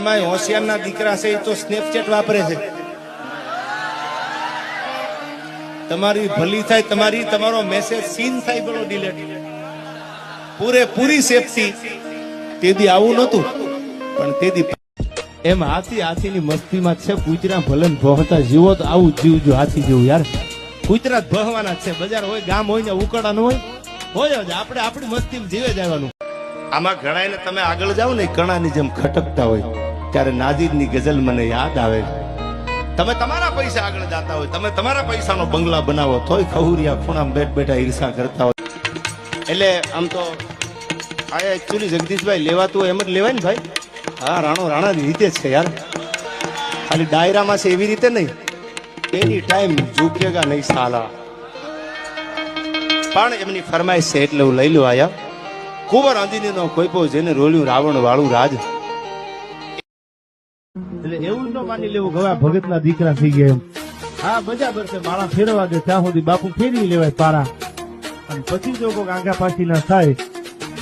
એમાં હોશિયારના દીકરા છે, એ તો સ્નેપચેટ વાપરે છે. તમારી ભલી થાય, તમારી, તમારો મેસેજ સીન થાય બોલો ડિલેટ પૂરેપૂરી સેફટી તેથી આવું નહોતું, પણ તેથી એમ હાથી હાથીની મસ્તીમાં માં છે, કૂતરા ભલન ભોહતા જીવો તો આવું જીવજો હાથી જેવું યાર. કૂતરા ભહવાના છે, બજાર હોય, ગામ હોય ને ઉકળાનું હોય હોય આપણે આપણી મસ્તીમાં જીવે જવાનું આમાં ઘણાયને તમે આગળ જાઓ ને, કણાની જેમ ખટકતા હોય, ત્યારે નાજીદની ગઝલ મને યાદ આવે. તમે તમારા પૈસા આગળ જાતા હોય, તમે તમારા પૈસાનો બંગલા બનાવો, તોય ખહુરિયા ખૂણામાં બેઠ બેઠા ઈર્ષા કરતા હોય. એટલે આમ તો આ એકચ્યુઅલી જગદીશભાઈ લેવાતું હોય એમ જ લેવાય ને ભાઈ? હા, રાણો રાણાની રીતે છે યાર. ખાલી ડાયરામાં છે એવી રીતે નહીં. એની ટાઈમ ઝૂકેગા નહીં સાલા. પણ એમની ફરમાઈશ છે એટલે હું લઈ લો આયા. કુંવર આંધીની નો કોઈ પો જેને રોલ્યું રાવણ વાળું રાજ. એટલે એવું જ ન માની લેવું ગવા ભગત ના દીકરા થઈ ગયા એમ. હા બજાબર છે માળા ફેરવા દે ત્યાં સુધી બાપુ ફેરવી લેવાય પારા. અને પછી જો કોઈ આંગા પાછી ના થાય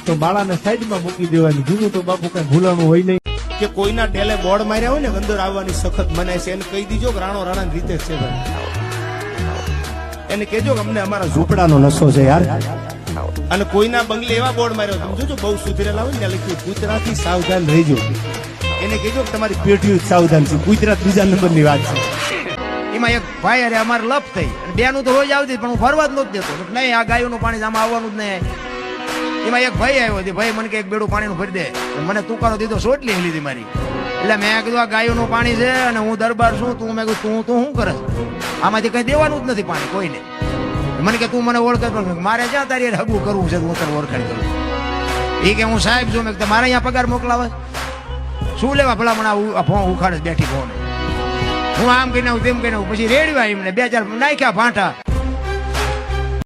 તો માળાને સાઈડમાં મૂકી દેવાની. જૂનું તો બાપુ કઈ ભૂલાણું હોય નહીં. કે કોઈના ડેલે બોર્ડ માર્યા હોય ને અંદર આવવાની સખત મનાય છે. એને કહી દીજો કે રાણો રાણા રીતે છે ભાઈ. એને કેજો કે અમને અમારા ઝૂંપડાનો નશો છે યાર. અને કોઈના બંગલે એવા બોર્ડ માર્યો તમે જોજો બહુ સુધરેલા હોય ને ત્યાં લખ્યું ગુજરાતી સાવધાન રહેજો. એને કહેજો કે તમારી પેઢીઓ સાવધાન છે. ગુજરાત બીજા નંબર નંબરની વાત છે. એમાં એક ભાઈ અરે અમારે લપ થઈ. અને બેનું તો રોજ આવતી પણ હું ફરવા જ નહોતો દેતો. નહીં આ ગાયોનું પાણી આમાં આવવાનું જ નહીં. એમાં એક ભાઈ આવ્યો હતી ભાઈ મને કે એક બેડું પાણીનું ભરી દે. તો મને તુકારો દીધો સોટલી લીધી મારી. એટલે મેં કીધું આ ગાયોનું પાણી છે અને હું દરબાર છું. તું મેં કીધું તું તું શું કરે આમાંથી કઈ દેવાનું જ નથી પાણી કોઈને. મને કે તું મને ઓળખે તો મારે જ્યાં તારી હગું કરવું છે હું તને ઓળખાણ કરું એ કે હું સાહેબ છું, મેં મારે અહીંયા પગાર મોકલાવે શું લેવા ભલા આ ફોન ઉખાડે બેઠી ફોન હું આમ કહીને આવું, તેમ આવું. પછી રેડવા એમને, બે ચાર નાખ્યા ભાંઠા.